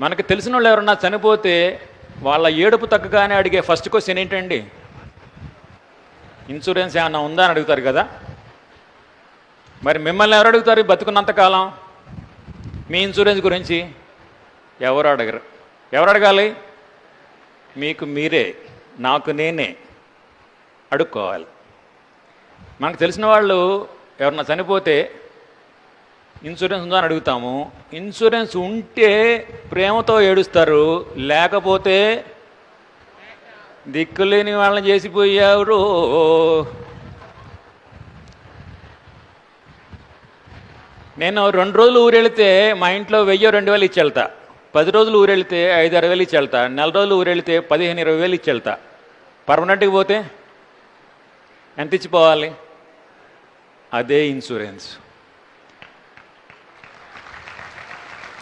మనకు తెలిసిన వాళ్ళు ఎవరన్నా చనిపోతే వాళ్ళ ఏడుపు తగ్గగానే అడిగే ఫస్ట్ క్వశ్చన్ ఏంటండి? ఇన్సూరెన్స్ ఏమన్నా ఉందా అని అడుగుతారు కదా. మరి మిమ్మల్ని ఎవరు అడుగుతారు బతుకున్నంతకాలం మీ ఇన్సూరెన్స్ గురించి? ఎవరు అడగరు. ఎవరు అడగాలి? మీకు మీరే నాకు నేనే అడుక్కోవాలి. మనకు తెలిసిన వాళ్ళు ఎవరన్నా చనిపోతే ఇన్సూరెన్స్ ఉందా అని అడుగుతాము. ఇన్సూరెన్స్ ఉంటే ప్రేమతో ఏడుస్తారు. లేకపోతే దిక్కులేని వాళ్ళని చేసిపోయారు. నేను రెండు రోజులు ఊరెళ్తే మా ఇంట్లో వెయ్యి రెండు వేలు ఇచ్చెళ్తా. పది రోజులు ఊరెళ్తే ఐదు ఆరు వేలు ఇచ్చెళ్తా. నెల రోజులు ఊరెళ్తే పదిహేను ఇరవై వేలు ఇచ్చి వెళ్తా పర్మనెంట్కి పోతే ఎంత ఇచ్చిపోవాలి? అదే ఇన్సూరెన్స్.